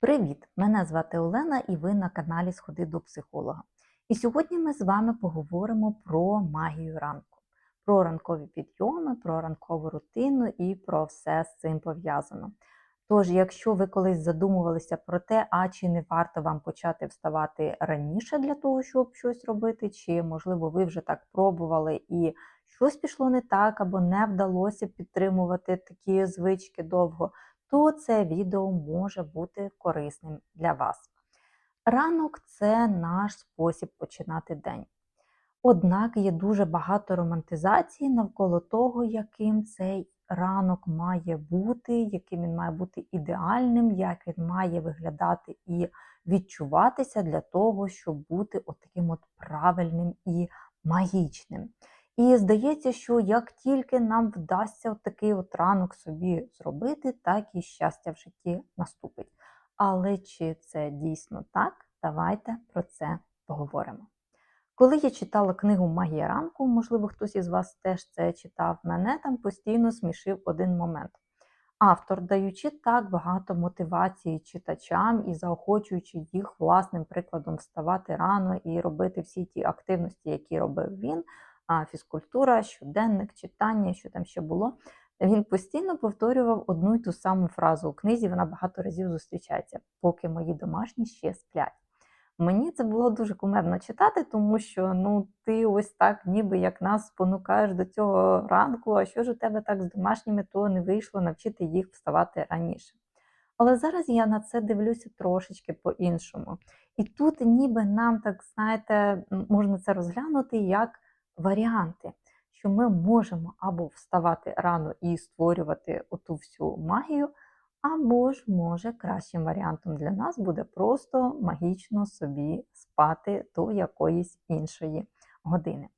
Привіт! Мене звати Олена і ви на каналі Сходи до психолога. І сьогодні ми з вами поговоримо про магію ранку, про ранкові підйоми, про ранкову рутину і про все з цим пов'язано. Тож, якщо ви колись задумувалися про те, а чи не варто вам почати вставати раніше для того, щоб щось робити, чи, можливо, ви вже так пробували і щось пішло не так, або не вдалося підтримувати такі звички довго, то це відео може бути корисним для вас. Ранок це наш спосіб починати день. Однак є дуже багато романтизації навколо того, яким цей ранок має бути, яким він має бути ідеальним, як він має виглядати і відчуватися для того, щоб бути отаким от правильним і магічним. І здається, що як тільки нам вдасться от такий от ранок собі зробити, так і щастя в житті наступить. Але чи це дійсно так? Давайте про це поговоримо. Коли я читала книгу Магія ранку, можливо, хтось із вас теж це читав, мене там постійно смішив один момент. Автор, даючи так багато мотивації читачам і заохочуючи їх власним прикладом вставати рано і робити всі ті активності, які робив він, а фізкультура, щоденник, читання, що там ще було. Він постійно повторював одну й ту саму фразу у книзі, вона багато разів зустрічається, поки мої домашні ще сплять. Мені це було дуже кумедно читати, тому що ну ти ось так, ніби як нас спонукаєш до цього ранку, а що ж у тебе так з домашніми, то не вийшло навчити їх вставати раніше. Але зараз я на це дивлюся трошечки по-іншому. І тут ніби нам, так знаєте, можна це розглянути як варіанти, що ми можемо або вставати рано і створювати оту всю магію, або ж, може, кращим варіантом для нас буде просто магічно собі спати до якоїсь іншої години.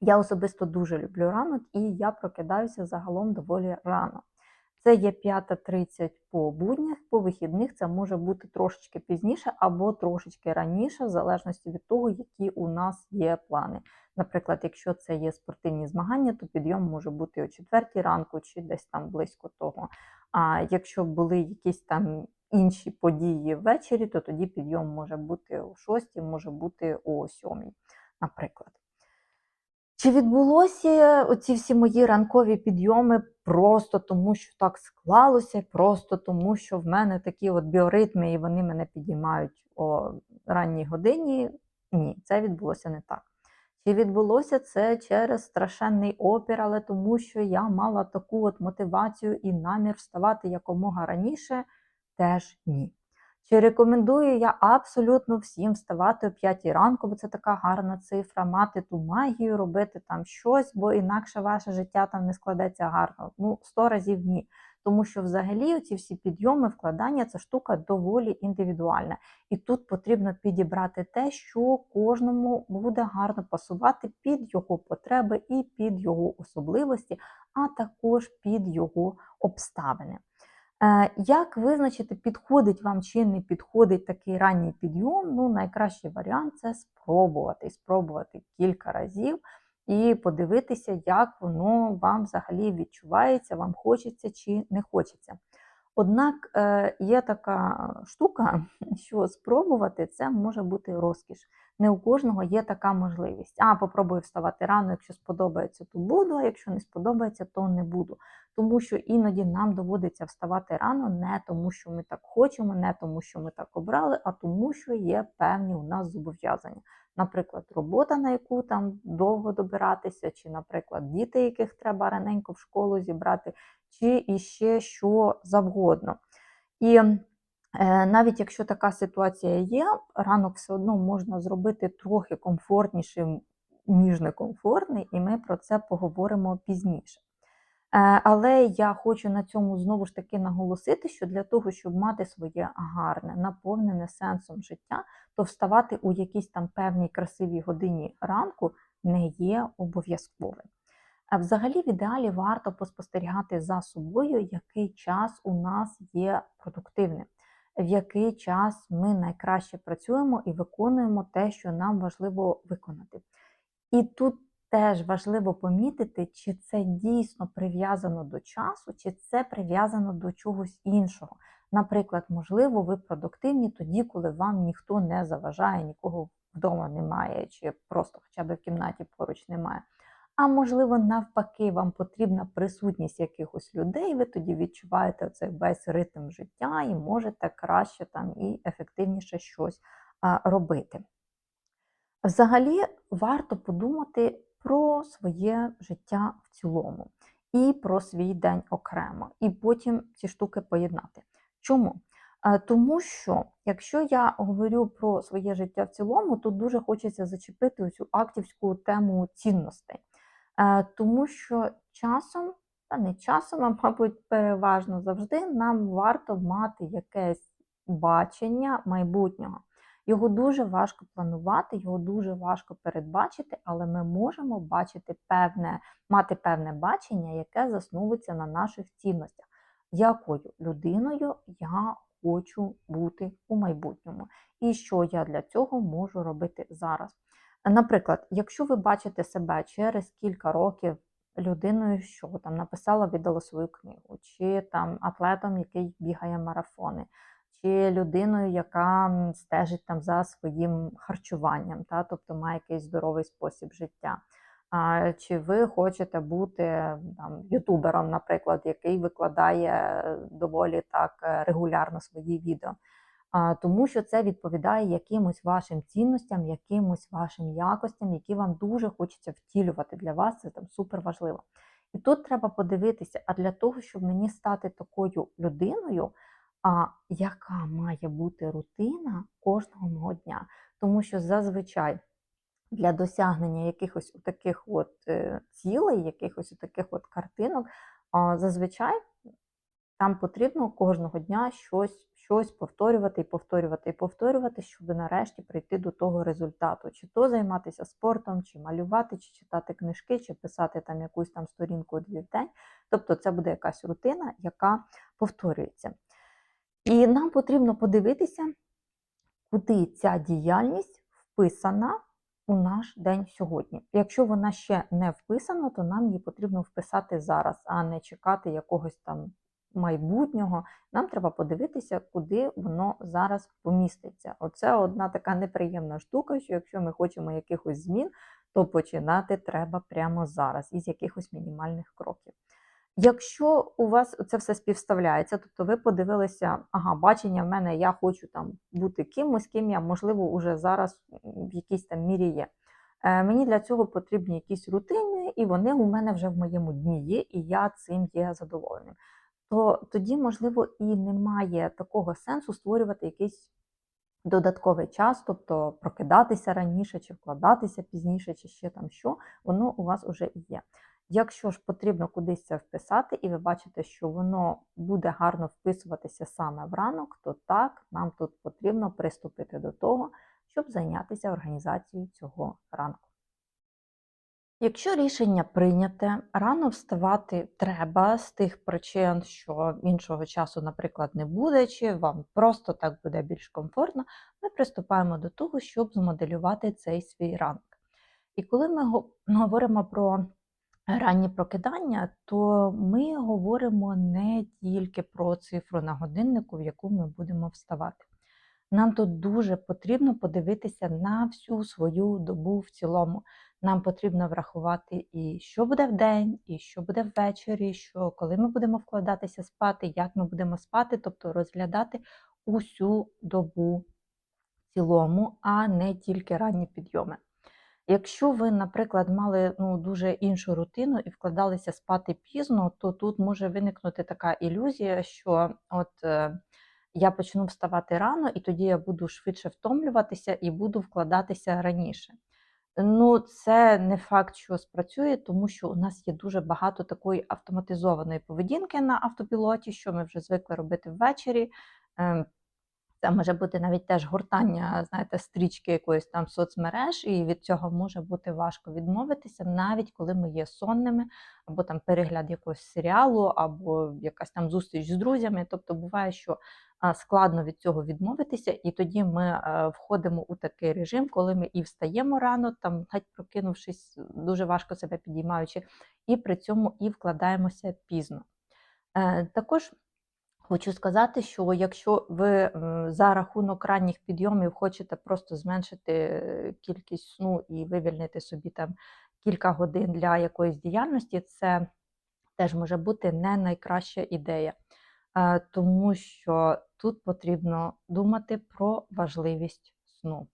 Я особисто дуже люблю ранок і я прокидаюся загалом доволі рано. Це є 5.30 по буднях, по вихідних це може бути трошечки пізніше або трошечки раніше, в залежності від того, які у нас є плани. Наприклад, якщо це є спортивні змагання, то підйом може бути о 4 ранку чи десь там близько того. А якщо були якісь там інші події ввечері, то тоді підйом може бути о 6, може бути о 7, наприклад. Чи відбулося оці всі мої ранкові підйоми просто тому, що так склалося, просто тому, що в мене такі от біоритми і вони мене підіймають о ранній годині? Ні, це відбулося не так. Чи відбулося це через страшенний опір, але тому, що я мала таку от мотивацію і намір вставати якомога раніше? Теж ні. Чи рекомендую я абсолютно всім вставати о 5 ранку, бо це така гарна цифра, мати ту магію, робити там щось, бо інакше ваше життя там не складеться гарно. Ну, 100 разів ні. Тому що взагалі ці всі підйоми, вкладання це штука доволі індивідуальна. І тут потрібно підібрати те, що кожному буде гарно пасувати під його потреби і під його особливості, а також під його обставини. Е, як визначити, підходить вам чи не підходить такий ранній підйом? Ну, найкращий варіант це спробувати. Спробувати кілька разів і подивитися, як воно вам взагалі відчувається, вам хочеться чи не хочеться. Однак е, є така штука, що спробувати це може бути розкіш. Не у кожного є така можливість. А, попробую вставати рано, якщо сподобається, то буду, а якщо не сподобається, то не буду. Тому що іноді нам доводиться вставати рано, не тому, що ми так хочемо, не тому, що ми так обрали, а тому, що є певні у нас зобов'язання. Наприклад, робота, на яку там довго добиратися, чи, наприклад, діти, яких треба раненько в школу зібрати, чи іще що завгодно. І е, навіть якщо така ситуація є, ранок все одно можна зробити трохи комфортнішим, ніж некомфортний, і ми про це поговоримо пізніше. Е, але я хочу на цьому знову ж таки наголосити, що для того, щоб мати своє гарне, наповнене сенсом життя, то вставати у якійсь там певній красивій годині ранку не є обов'язковим. А взагалі, в ідеалі варто поспостерігати за собою, який час у нас є продуктивним, в який час ми найкраще працюємо і виконуємо те, що нам важливо виконати. І тут теж важливо помітити, чи це дійсно прив'язано до часу, чи це прив'язано до чогось іншого. Наприклад, можливо, ви продуктивні тоді, коли вам ніхто не заважає, нікого вдома немає, чи просто хоча б в кімнаті поруч немає. А можливо, навпаки, вам потрібна присутність якихось людей, ви тоді відчуваєте цей весь ритм життя і можете краще там і ефективніше щось робити. Взагалі, варто подумати про своє життя в цілому і про свій день окремо, і потім ці штуки поєднати. Чому? Е, Тому що, якщо я говорю про своє життя в цілому, то дуже хочеться зачепити цю актівську тему цінностей. Е, Тому що часом, та не часом, а мабуть, переважно завжди нам варто мати якесь бачення майбутнього. Його дуже важко планувати, його дуже важко передбачити, але ми можемо бачити певне, мати певне бачення, яке засновується на наших цінностях. Якою людиною я хочу бути у майбутньому, і що я для цього можу робити зараз. Наприклад, якщо ви бачите себе через кілька років людиною, що там написала, видала свою книгу, чи там атлетом, який бігає марафони, чи людиною, яка стежить там за своїм харчуванням, та, тобто має якийсь здоровий спосіб життя. А, чи ви хочете бути там, ютубером, наприклад, який викладає е, доволі так е, регулярно свої відео? А, тому що це відповідає якимось вашим цінностям, якимось вашим якостям, які вам дуже хочеться втілювати для вас. Це там супер важливо. І тут треба подивитися, а для того, щоб мені стати такою людиною, а яка має бути рутина кожного мого дня. Тому що зазвичай для досягнення якихось таких от е, цілей, якихось таких от картинок, зазвичай там потрібно кожного дня щось, щось повторювати і повторювати і повторювати, щоб нарешті прийти до того результату. Чи то займатися спортом, чи малювати, чи читати книжки, чи писати там якусь там сторінку дві в день. Тобто це буде якась рутина, яка повторюється. І нам потрібно подивитися, куди ця діяльність вписана у наш день сьогодні. Якщо вона ще не вписана, то нам її потрібно вписати зараз, а не чекати якогось там майбутнього. Нам треба подивитися, куди воно зараз поміститься. Оце одна така неприємна штука, що якщо ми хочемо якихось змін, то починати треба прямо зараз із якихось мінімальних кроків. Якщо у вас це все співставляється, тобто ви подивилися, ага, бачення в мене, я хочу там бути кимось, ким я, можливо, уже зараз в якійсь там мірі є. Е, Мені для цього потрібні якісь рутини, і вони у мене вже в моєму дні є, і я цим є задоволеним. То тоді, можливо, і немає такого сенсу створювати якийсь додатковий час, тобто прокидатися раніше, чи вкладатися пізніше, чи ще там що, воно у вас вже і є. Якщо ж потрібно кудись це вписати, і ви бачите, що воно буде гарно вписуватися саме в ранок, то так, нам тут потрібно приступити до того, щоб зайнятися організацією цього ранку. Якщо рішення прийняте, рано вставати треба з тих причин, що іншого часу, наприклад, не буде, чи вам просто так буде більш комфортно, ми приступаємо до того, щоб змоделювати цей свій ранок. І коли ми говоримо про ранні прокидання, то ми говоримо не тільки про цифру на годиннику, в яку ми будемо вставати. Нам тут дуже потрібно подивитися на всю свою добу в цілому. Нам потрібно врахувати і що буде в день, і що буде ввечері, що коли ми будемо вкладатися спати, як ми будемо спати, тобто розглядати усю добу в цілому, а не тільки ранні підйоми. Якщо ви, наприклад, мали ну, дуже іншу рутину і вкладалися спати пізно, то тут може виникнути така ілюзія, що от е, я почну вставати рано, і тоді я буду швидше втомлюватися і буду вкладатися раніше. Ну, це не факт, що спрацює, тому що у нас є дуже багато такої автоматизованої поведінки на автопілоті, що ми вже звикли робити ввечері. Це може бути навіть теж гортання, знаєте, стрічки якоїсь там соцмереж, і від цього може бути важко відмовитися, навіть коли ми є сонними, або там перегляд якогось серіалу, або якась там зустріч з друзями. Тобто буває, що складно від цього відмовитися, і тоді ми е, входимо у такий режим, коли ми і встаємо рано, там геть прокинувшись, дуже важко себе підіймаючи, і при цьому і вкладаємося пізно. Е, Також Хочу сказати, що якщо ви за рахунок ранніх підйомів хочете просто зменшити е, кількість сну і вивільнити собі там кілька годин для якоїсь діяльності, це теж може бути не найкраща ідея, Е, тому що тут потрібно думати про важливість сну.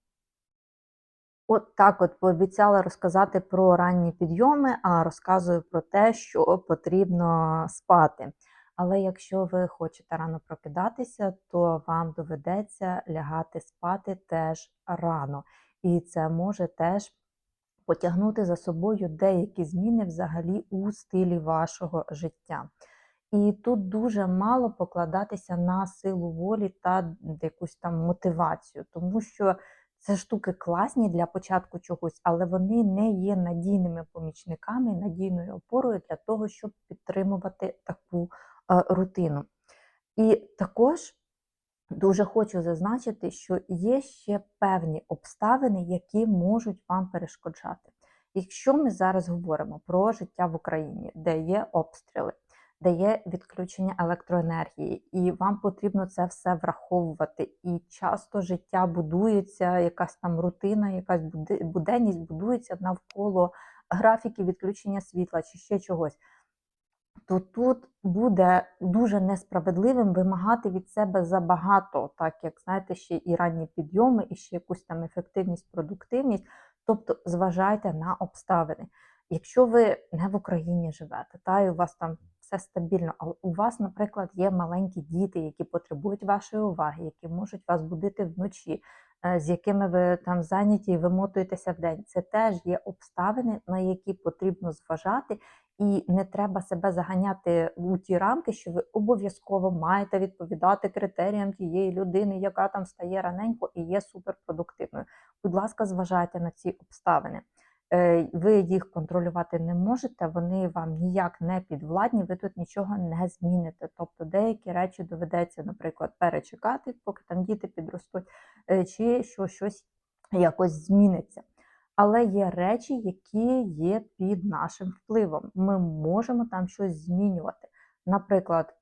От так от пообіцяла розказати про ранні підйоми, а розказую про те, що потрібно спати. Але якщо ви хочете рано прокидатися, то вам доведеться лягати спати теж рано. І це може теж потягнути за собою деякі зміни взагалі у стилі вашого життя. І тут дуже мало покладатися на силу волі та якусь там мотивацію, тому що це штуки класні для початку чогось, але вони не є надійними помічниками, надійною опорою для того, щоб підтримувати таку рутину. І також дуже хочу зазначити, що є ще певні обставини, які можуть вам перешкоджати. Якщо ми зараз говоримо про життя в Україні, де є обстріли, де є відключення електроенергії, і вам потрібно це все враховувати. І часто життя будується, якась там рутина, якась буденність будується навколо графіків відключення світла чи ще чогось. То тут буде дуже несправедливим вимагати від себе забагато, так як знаєте, ще і ранні підйоми, і ще якусь там ефективність, продуктивність. Тобто зважайте на обставини. Якщо ви не в Україні живете, та і у вас там все стабільно, але у вас, наприклад, є маленькі діти, які потребують вашої уваги, які можуть вас будити вночі, е, з якими ви там зайняті і вимотуєтеся в день. Це теж є обставини, на які потрібно зважати, і не треба себе заганяти у ті рамки, що ви обов'язково маєте відповідати критеріям тієї людини, яка там стає раненько і є суперпродуктивною. Будь ласка, зважайте на ці обставини. Е, ви їх контролювати не можете, вони вам ніяк не підвладні, ви тут нічого не зміните. Тобто деякі речі доведеться, наприклад, перечекати, поки там діти підростуть, е, чи що щось якось зміниться. Але є речі, які є під нашим впливом. Ми можемо там щось змінювати. Наприклад,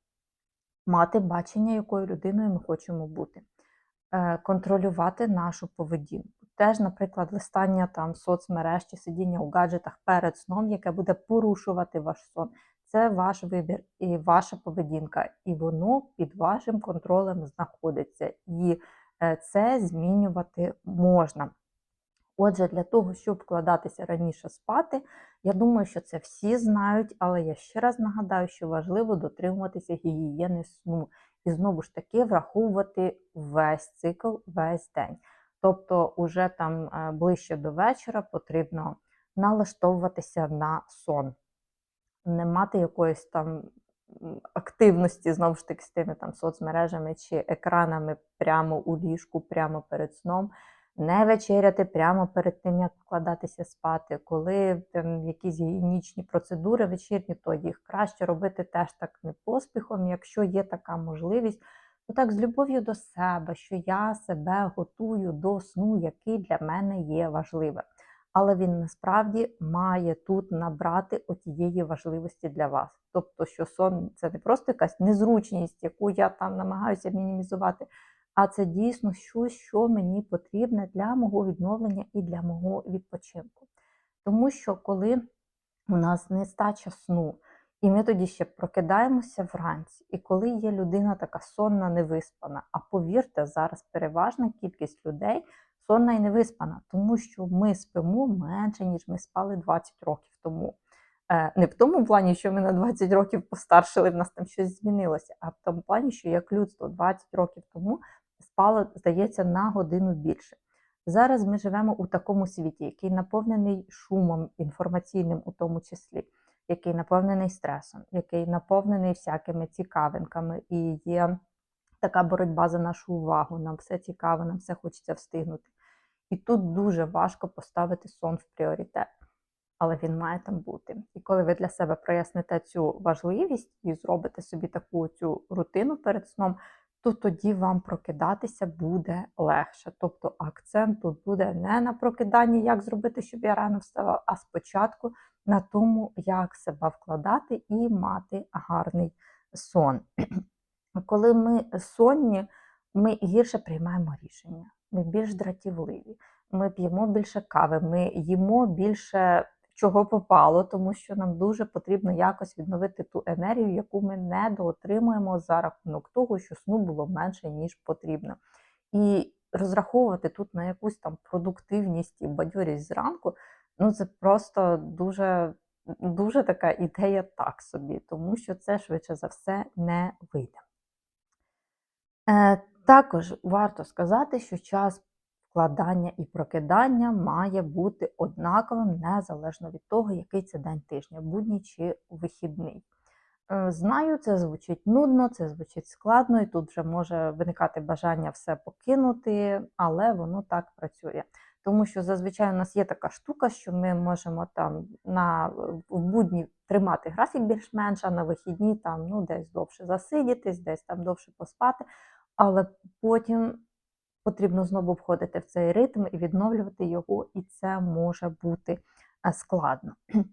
мати бачення, якою людиною ми хочемо бути, е, контролювати нашу поведінку. Теж, наприклад, листання там соцмереж чи сидіння у гаджетах перед сном, яке буде порушувати ваш сон. Це ваш вибір і ваша поведінка, і воно під вашим контролем знаходиться. І е, це змінювати можна. Отже, для того, щоб вкладатися раніше спати, я думаю, що це всі знають, але я ще раз нагадаю, що важливо дотримуватися гігієни сну і знову ж таки враховувати весь цикл, весь день. Тобто, уже там е, ближче до вечора потрібно налаштовуватися на сон, не мати якоїсь там активності, знову ж таки, з тими там соцмережами чи екранами прямо у ліжку, прямо перед сном. Не вечеряти прямо перед тим, як вкладатися спати. Коли там якісь гігієнічні процедури вечірні, то їх краще робити теж так не поспіхом, якщо є така можливість. Ну так, з любов'ю до себе, що я себе готую до сну, який для мене є важливим. Але він насправді має тут набрати отієї важливості для вас. Тобто, що сон це не просто якась незручність, яку я там намагаюся мінімізувати, а це дійсно щось, що мені потрібне для мого відновлення і для мого відпочинку. Тому що коли у нас нестача сну, і ми тоді ще прокидаємося вранці. І коли є людина така сонна, невиспана, а повірте, зараз переважна кількість людей сонна і невиспана, тому що ми спимо менше, ніж ми спали 20 років тому. Е, Не в тому плані, що ми на 20 років постаршили, в нас там щось змінилося, а в тому плані, що як людство 20 років тому спало, здається, на годину більше. Зараз ми живемо у такому світі, який наповнений шумом інформаційним, у тому числі який наповнений стресом, який наповнений всякими цікавинками, і є така боротьба за нашу увагу. Нам все цікаво, нам все хочеться встигнути. І тут дуже важко поставити сон в пріоритет, але він має там бути. І коли ви для себе проясните цю важливість і зробите собі таку цю рутину перед сном, то тоді вам прокидатися буде легше. Тобто акцент тут буде не на прокиданні, як зробити, щоб я рано встала, а спочатку на тому, як себе вкладати і мати гарний сон. коли ми сонні, ми гірше приймаємо рішення, ми більш дратівливі, ми п'ємо більше кави, ми їмо більше чого попало, тому що нам дуже потрібно якось відновити ту енергію, яку ми недоотримуємо за рахунок того, що сну було менше, ніж потрібно. І розраховувати тут на якусь там продуктивність і бадьорість зранку, ну це просто дуже, дуже така ідея так собі, тому що це швидше за все не вийде. Е, також варто сказати, що час вкладання і прокидання має бути однаковим незалежно від того, який це день тижня, будній чи вихідний. Е, Знаю, це звучить нудно, це звучить складно, і тут вже може виникати бажання все покинути, але воно так працює. Тому що зазвичай у нас є така штука, що ми можемо там на в будні тримати графік більш-менш, а на вихідні там ну десь довше засидітись, десь там довше поспати, але потім потрібно знову входити в цей ритм і відновлювати його, і це може бути е, складно.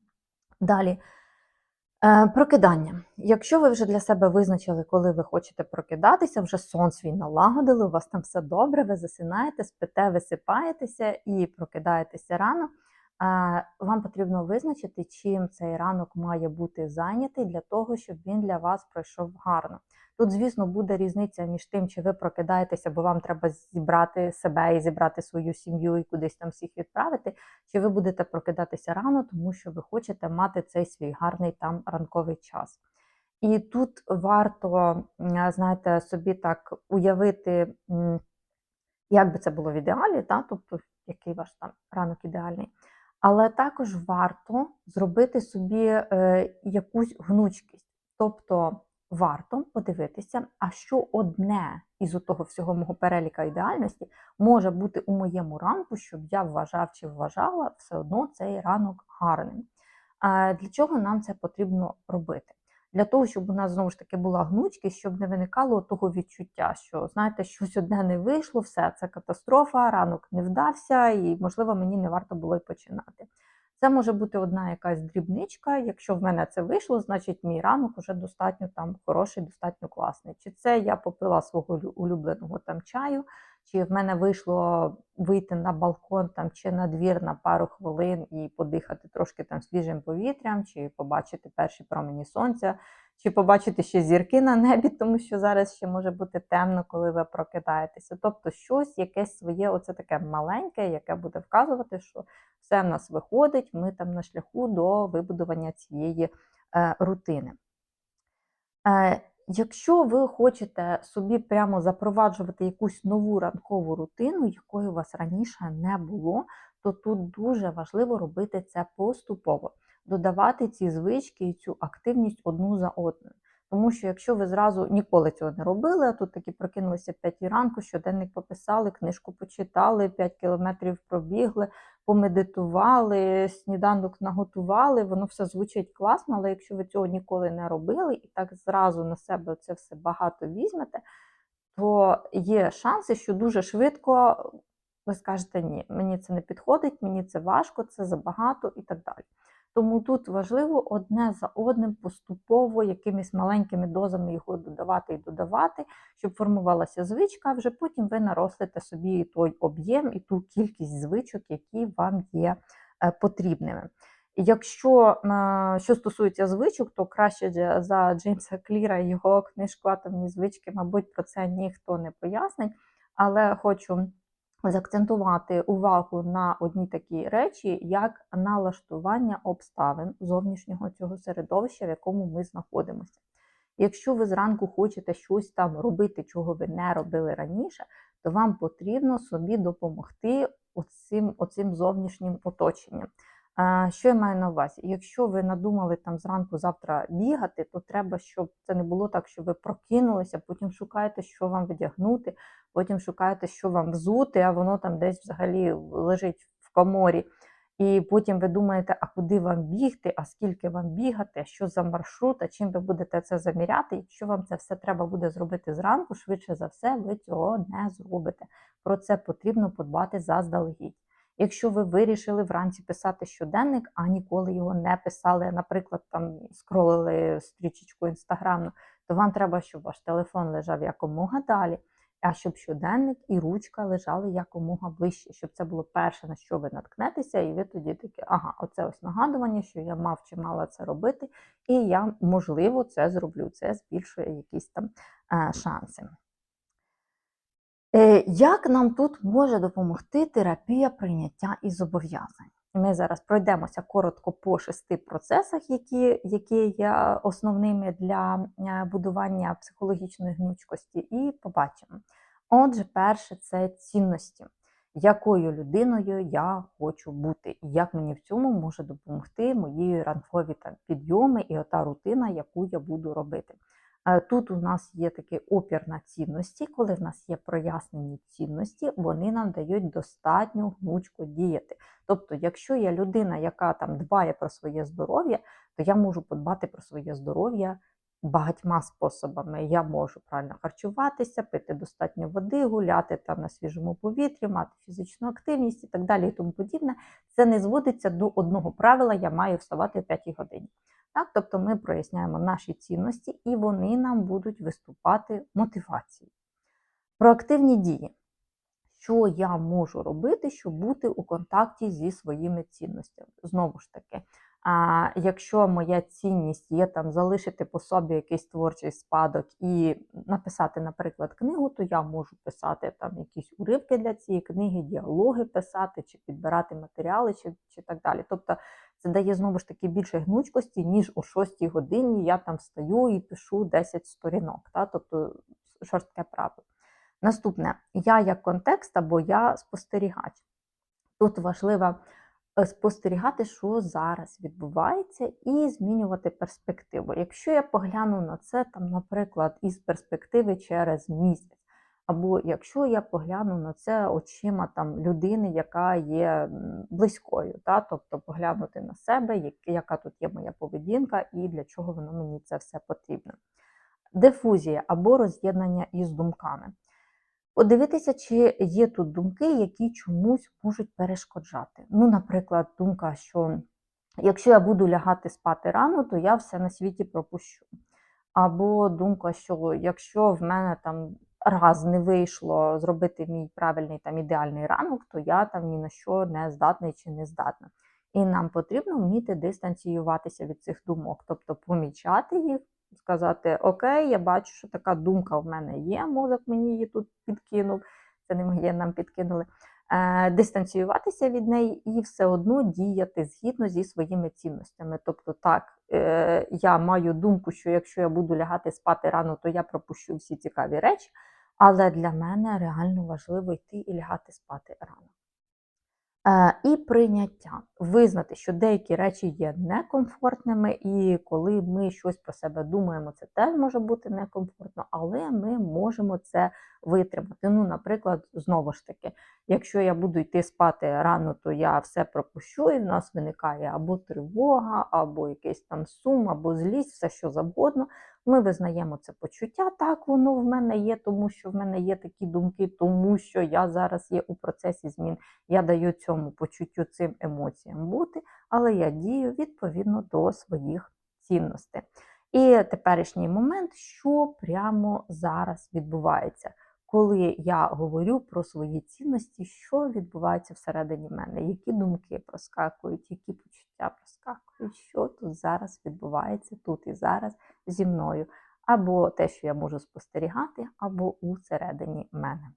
Далі. Е, Прокидання. Якщо ви вже для себе визначили, коли ви хочете прокидатися, вже сон свій налагодили, у вас там все добре, ви засинаєте, спите, висипаєтеся і прокидаєтеся рано. Вам потрібно визначити, чим цей ранок має бути зайнятий для того, щоб він для вас пройшов гарно. Тут, звісно, буде різниця між тим, чи ви прокидаєтеся, бо вам треба зібрати себе і зібрати свою сім'ю і кудись там всіх відправити, чи ви будете прокидатися рано, тому що ви хочете мати цей свій гарний там ранковий час. І тут варто, знаєте, собі так уявити, як би це було в ідеалі, та? тобто який ваш там ранок ідеальний. Але також варто зробити собі е, якусь гнучкість. Тобто варто подивитися, а що одне із того всього мого переліка ідеальності може бути у моєму ранку, щоб я вважав чи вважала все одно цей ранок гарним. Для чого нам це потрібно робити? Для того, щоб у нас знову ж таки була гнучкість, щоб не виникало того відчуття, що знаєте, щось одне не вийшло, все це катастрофа, ранок не вдався, і, можливо, мені не варто було й починати. Це може бути одна якась дрібничка. Якщо в мене це вийшло, значить мій ранок уже достатньо там хороший, достатньо класний. Чи це я попила свого лю- улюбленого там чаю, чи в мене вийшло вийти на балкон там чи на двір на пару хвилин і подихати трошки там свіжим повітрям, чи побачити перші промені сонця, чи побачити ще зірки на небі, тому що зараз ще може бути темно, коли ви прокидаєтеся. Тобто щось, якесь своє, оце таке маленьке, яке буде вказувати, що все в нас виходить, ми там на шляху до вибудування цієї е, рутини. Е, Якщо ви хочете собі прямо запроваджувати якусь нову ранкову рутину, якої у вас раніше не було, то тут дуже важливо робити це поступово, додавати ці звички і цю активність одну за одною. Тому що якщо ви зразу ніколи цього не робили, а тут таки прокинулися 5 ранку, щоденник пописали, книжку почитали, 5 кілометрів пробігли, помедитували, сніданок наготували, воно все звучить класно, але якщо ви цього ніколи не робили і так зразу на себе це все багато візьмете, то є шанси, що дуже швидко ви скажете, ні, мені це не підходить, мені це важко, це забагато і так далі. Тому тут важливо одне за одним поступово якимись маленькими дозами його додавати і додавати, щоб формувалася звичка, а вже потім ви нарослите собі той об'єм і ту кількість звичок, які вам є е, потрібними. Якщо е, що стосується звичок, то краще за- Джеймса Кліра і його книжку Атомні звички, мабуть, про це ніхто не пояснить, але хочу заакцентувати увагу на одні такі речі, як налаштування обставин зовнішнього цього середовища, в якому ми знаходимося. Якщо ви зранку хочете щось там робити, чого ви не робили раніше, то вам потрібно собі допомогти оцим, оцим зовнішнім оточенням. Що я маю на увазі? Якщо ви надумали там зранку завтра бігати, то треба, щоб це не було так, що ви прокинулися, потім шукаєте, що вам вдягнути, потім шукаєте, що вам взути, а воно там десь взагалі лежить в коморі. І потім ви думаєте, а куди вам бігти, а скільки вам бігати, що за маршрут, а чим ви будете це заміряти. Якщо вам це все треба буде зробити зранку, швидше за все, ви цього не зробите. Про це потрібно подбати заздалегідь. Якщо ви вирішили вранці писати щоденник, а ніколи його не писали, наприклад, там скролили стрічечку інстаграмну, то вам треба, щоб ваш телефон лежав якомога далі, а щоб щоденник і ручка лежали якомога ближче, щоб це було перше, на що ви наткнетеся, і ви тоді такі, ага, оце ось нагадування, що я мав чи мала це робити, і я, можливо, це зроблю. Це збільшує якісь там е, шанси. Е, Як нам тут може допомогти терапія прийняття і зобов'язань? Ми зараз пройдемося коротко по шести процесах, які, які є основними для е, будування психологічної гнучкості, і побачимо. Отже, перше це цінності, якою людиною я хочу бути, і як мені в цьому може допомогти мої ранкові підйоми і ота рутина, яку я буду робити. Е, Тут у нас є такий опір на цінності, коли в нас є прояснені цінності, вони нам дають достатньо гнучку діяти. Тобто, якщо я людина, яка там дбає про своє здоров'я, то я можу подбати про своє здоров'я багатьма способами. Я можу правильно харчуватися, пити достатньо води, гуляти там на свіжому повітрі, мати фізичну активність і так далі, і тому подібне. Це не зводиться до одного правила, я маю вставати о 5 годині. Так, тобто ми проясняємо наші цінності, і вони нам будуть виступати мотивацією. Проактивні дії. Що я можу робити, щоб бути у контакті зі своїми цінностями? Знову ж таки, а якщо моя цінність є там залишити по собі якийсь творчий спадок і написати, наприклад, книгу, то я можу писати там якісь уривки для цієї книги, діалоги писати, чи підбирати матеріали, чи, чи так далі. Тобто це дає знову ж таки більше гнучкості, ніж о 6 годині я там встаю і пишу 10 сторінок. Та? Тобто шорстке правило. Наступне, я як контекст або я спостерігач. Тут важливо е, спостерігати, що зараз відбувається, і змінювати перспективу. Якщо я погляну на це, там, наприклад, із перспективи через місяць, або якщо я погляну на це очима там, людини, яка є близькою, та? тобто поглянути на себе, яка тут є моя поведінка і для чого воно мені це все потрібно. Дифузія або роз'єднання із думками. Подивитися, чи є тут думки, які чомусь можуть перешкоджати. Ну, наприклад, думка, що якщо я буду лягати спати рано, то я все на світі пропущу. Або думка, що якщо в мене там раз не вийшло зробити мій правильний там ідеальний ранок, то я там ні на що не здатний чи не здатна. І нам потрібно вміти дистанціюватися від цих думок, тобто помічати їх, сказати: Окей, я бачу, що така думка в мене є, мозок мені її тут підкинув, це не моє нам підкинули. Е, дистанціюватися від неї і все одно діяти згідно зі своїми цінностями. Тобто, так, е, я маю думку, що якщо я буду лягати спати рано, то я пропущу всі цікаві речі, але для мене реально важливо йти і лягати спати рано. Е, І прийняття. Визнати, що деякі речі є некомфортними, і коли ми щось про себе думаємо, це теж може бути некомфортно, але ми можемо це витримати. Ну, наприклад, знову ж таки, якщо я буду йти спати рано, то я все пропущу, і в нас виникає або тривога, або якийсь там сум, або злість, все що завгодно. Ми визнаємо це почуття, так воно в мене є, тому що в мене є такі думки, тому що я зараз є у процесі змін. Я даю цьому почуттю, цим емоціям бути, але я дію відповідно до своїх цінностей. І теперішній момент, що прямо зараз відбувається, коли я говорю про свої цінності, що відбувається всередині мене, які думки проскакують, які почуття проскакують, що тут зараз відбувається, тут і зараз зі мною, або те, що я можу спостерігати, або усередині мене.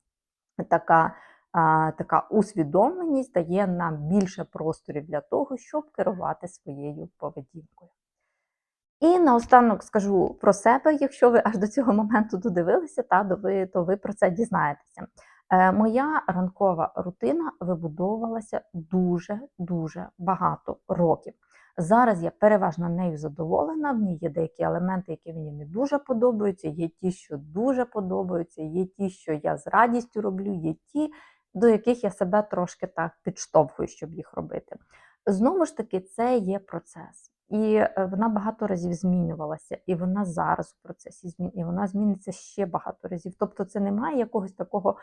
Така а, така усвідомленість дає нам більше просторів для того, щоб керувати своєю поведінкою. І наостанок скажу про себе, якщо ви аж до цього моменту додивилися, та, то, ви, то ви про це дізнаєтеся. Е, моя ранкова рутина вибудовувалася дуже-дуже багато років. Зараз я переважно нею задоволена. В ній є деякі елементи, які мені не дуже подобаються, є ті, що дуже подобаються, є ті, що я з радістю роблю, є ті, до яких я себе трошки так підштовхую, щоб їх робити. Знову ж таки, це є процес. І е, вона багато разів змінювалася, і вона зараз у процесі змін, і вона зміниться ще багато разів. Тобто, це немає якогось такого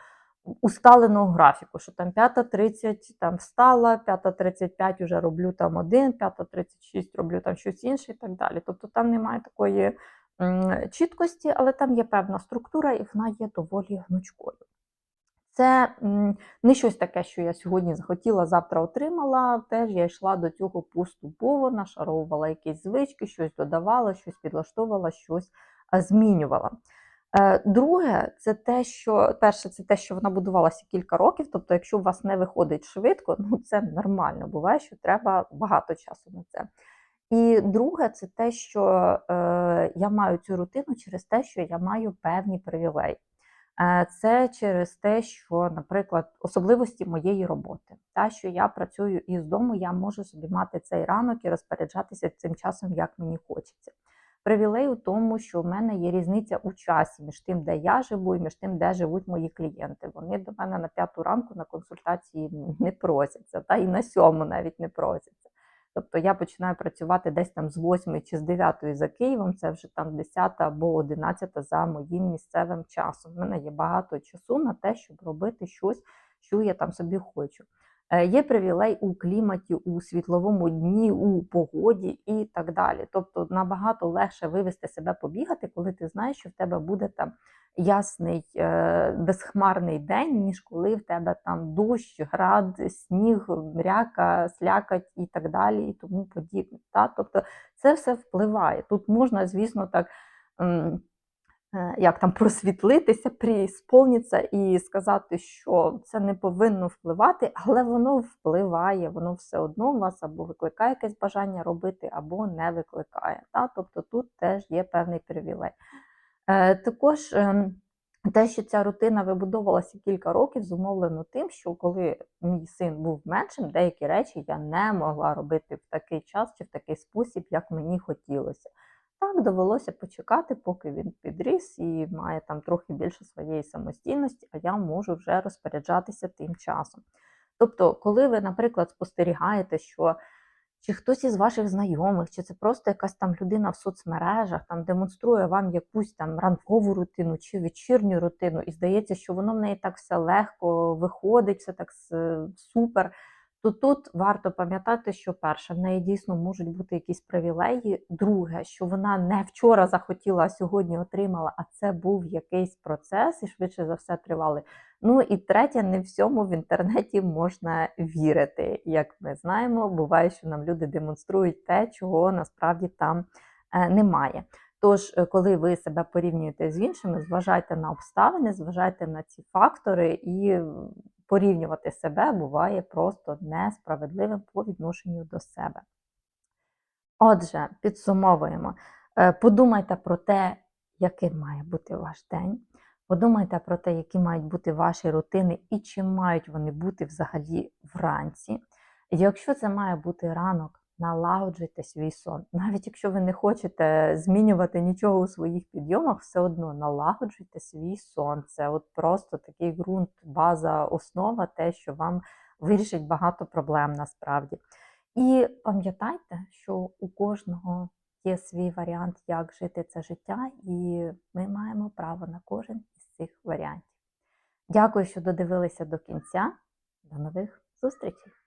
усталеного графіку, що там 5.30 там встала, 5.35 вже роблю там один, 5.36 роблю там щось інше і так далі. Тобто там немає такої чіткості, але там є певна структура і вона є доволі гнучкою. Це не щось таке, що я сьогодні захотіла, завтра отримала. Теж я йшла до цього поступово, нашаровувала якісь звички, щось додавала, щось підлаштовувала, щось е, змінювала. Е, Друге, це те, що перше, це те, що вона будувалася кілька років. Тобто, якщо у вас не виходить швидко, ну це нормально. Буває, що треба багато часу на це. І друге, це те, що е, я маю цю рутину через те, що я маю певні привілеї. Е, Це через те, що, наприклад, особливості моєї роботи, та що я працюю із дому, я можу собі мати цей ранок і розпоряджатися цим часом, як мені хочеться. Привілей у тому, що в мене є різниця у часі між тим, де я живу, і між тим, де живуть мої клієнти. Вони до мене на п'яту ранку на консультації не просяться, та і на сьому навіть не просяться. Тобто я починаю працювати десь там з 8 чи з 9 за Києвом, це вже там 10 або 11 за моїм місцевим часом. У мене є багато часу на те, щоб робити щось, що я там собі хочу. Е, Є привілей у кліматі, у світловому дні, у погоді і так далі. Тобто набагато легше вивести себе побігати, коли ти знаєш, що в тебе буде там ясний, е, безхмарний день, ніж коли в тебе там дощ, град, сніг, мряка, слякать і так далі, і тому подібне. Тобто це все впливає. Тут можна, звісно, так. Е, Як там просвітлитися, приісполнитися і сказати, що це не повинно впливати, але воно впливає, воно все одно вас або викликає якесь бажання робити, або не викликає. Та? Тобто тут теж є певний привілей. Е, Також ем, те, що ця рутина вибудовувалася кілька років, зумовлено тим, що коли мій син був меншим, деякі речі я не могла робити в такий час чи в такий спосіб, як мені хотілося. Так, довелося почекати, поки він підріс і має там трохи більше своєї самостійності, а я можу вже розпоряджатися тим часом. Тобто, коли ви, наприклад, спостерігаєте, що чи хтось із ваших знайомих, чи це просто якась там людина в соцмережах там демонструє вам якусь там ранкову рутину чи вечірню рутину, і здається, що воно в неї так все легко виходить, все так супер. То тут варто пам'ятати, що перше, в неї дійсно можуть бути якісь привілеї. Друге, що вона не вчора захотіла, а сьогодні отримала, а це був якийсь процес, і швидше за все тривали. Ну і третє, не всьому в інтернеті можна вірити. Як ми знаємо, буває, що нам люди демонструють те, чого насправді там е, немає. Тож, е, коли ви себе порівнюєте з іншими, зважайте на обставини, зважайте на ці фактори, і порівнювати себе буває просто несправедливим по відношенню до себе. Отже, підсумовуємо. Е, Подумайте про те, яким має бути ваш день. Подумайте про те, які мають бути ваші рутини і чи мають вони бути взагалі вранці. Якщо це має бути ранок, налагоджуйте свій сон. Навіть якщо ви не хочете змінювати нічого у своїх підйомах, все одно налагоджуйте свій сон. Це от просто такий ґрунт, база, основа, те, що вам вирішить багато проблем насправді. І пам'ятайте, що у кожного є свій варіант, як жити це життя, і ми маємо право на кожен із цих варіантів. Дякую, що додивилися до кінця. До нових зустрічей!